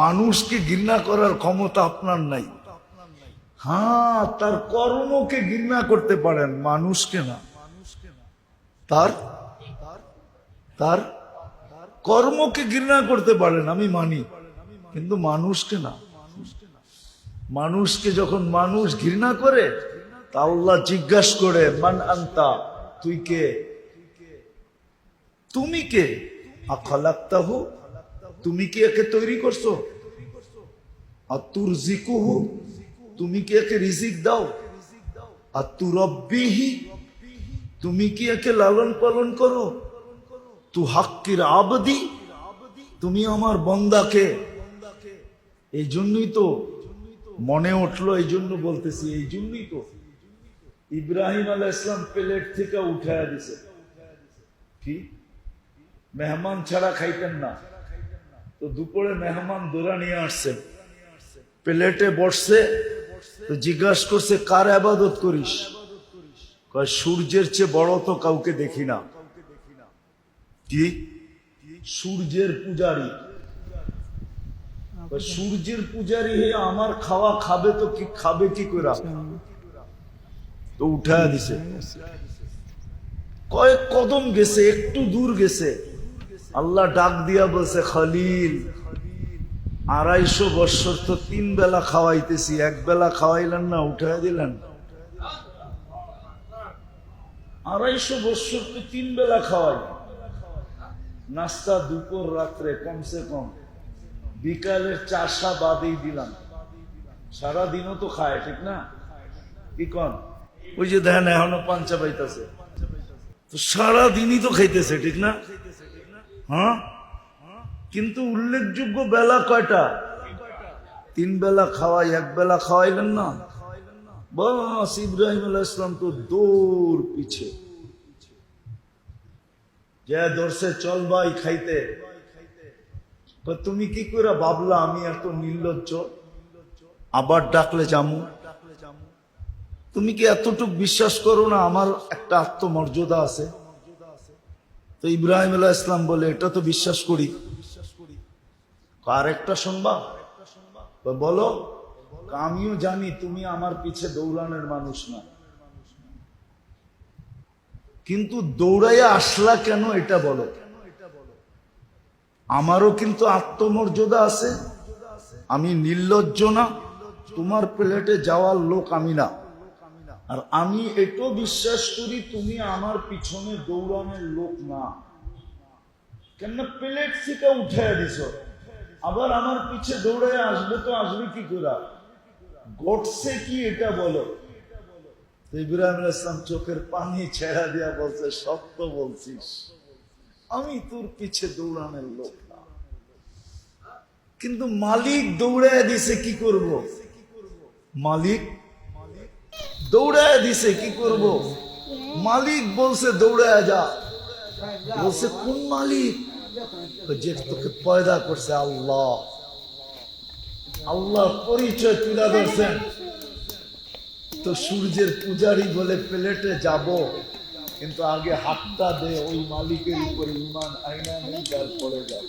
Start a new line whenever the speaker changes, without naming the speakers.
মানুষকে ঘৃণা করার ক্ষমতা আপনার নাই। হ্যাঁ তার কর্মকে ঘৃণা করতে পারেন, মানুষকে না। তার তার কর্মকে ঘৃণা করতে পারেন, আমি মানি, কিন্তু মানুষকে না। মানুষকে যখন মানুষ ঘৃণা করে, তা আল্লাহ জিজ্ঞাসা করে, মান আন্তা, তুই কে? তুমি কে? আখালাক্তাহু তুমি কি একে তৈরি করছ? আর তুর জিকুহু, তুমি কি একে রিজিক দাও? আর তুরব্বিহি তুমি কি একে লালন পালন করো? তু হাক্কির আবদি, তুমি আমার বন্দাকে। এই জন্যই তো মনে উঠল এই জন্য বলতেছি এই জন্যই তো ইব্রাহিম আলাহ ইসলাম প্লেট থেকে উঠায় দিছে। কি? মেহমান ছাড়া খাইতেন না। তো দুপুরে মেহমান দোরা নিয়ে আসছেন প্লেটে বসছে, তো জিজ্ঞাসা করছে, কার আবাদত করিস? সূর্যের চেয়ে বড় তো কাউকে দেখি না। কি? সূর্যের পূজারী। সূর্যের পূজারী হয়ে আমার খাওয়া খাবে তো কি, খাবে কি করে তো উঠায় দিছে। কয়েক কদম গেছে, একটু দূর গেছে। আল্লাহ ডাক দিয়া বলছে, খালিল, আড়াইশো বৎসর তো তিন বেলা খাওয়াইতেছি, এক বেলা খাওয়াইলেন না উঠায় দিলেন। আড়াইশো বৎসর তো তিন বেলা খাওয়াই। নাস্তা দুপুর, রাত্রে কমসে কম। বিকালের চাষা বাদেই দিলাম। সারাদিনও তো খায়, ঠিক না? কি কন? ওই যে দেখেন, এখনও পাঞ্চা পাইতেছে তো সারাদিনই তো খাইতেছে, ঠিক না? হ্যাঁ? কিন্তু উল্লেখযোগ্য বেলা কয়টা? তিন বেলা খাওয়াই, এক বেলা খাওয়াইলেন না? বাস, ইব্রাহিম আলাহ ইসলাম তো দৌড় পিছে। যে দর্শে, চল ভাই খাইতে। তুমি কি করে ভাবলা, আমি এত নির্লজ্জ? আবার ডাকলে জামু? তুমি কি এতটুক বিশ্বাস করো না, আমার একটা আত্মমর্যাদা আছে? তো ইব্রাহিম আলাহ ইসলাম বলে, এটা তো বিশ্বাস করি। আর একটা শুনবা বলো, আমিও জানি তুমি আমার পিছে দৌড়ানোর মানুষ না। কিন্তু দৌড়াইয়া আসলা কেন এটা বলো? আমারও কিন্তু আত্মমর্যাদা আছে। আমি নির্লজ্জ না। তোমার প্লেটে যাওয়ার লোক আমি না। আর আমি এটাও বিশ্বাস করি তুমি আমার পিছনে দৌড়ানোর লোক না। কেন প্লেট থেকে উঠে দিছ। আবার আমার পিছে দৌড়ে আসবে তো আসবে কি করে? ঘটছে কি এটা বলো। ইব্রাহিম ইসলাম চোখের পানি ছেড়া দিয়া বলছে, সত্য বলছিস। আমি তোর পিছে দৌড়ানোর লোক না। কিন্তু মালিক দৌড়ায় দিছে কি করব? মালিক দৌড়ায় দিছে, কি করব? মালিক বলছে, দৌড়ায় যা। বলছে, কোন মালিক? যে তোকে পয়দা করছে আল্লাহ। আল্লাহ পরিচয় তুলে ধরছেন। তো সূর্যের পূজারি বলে, প্লেটে যাব, কিন্তু আগে হাতটা দে, ওই মালিকের উপরে ইমান আইনা নেই, তারপরে যাব।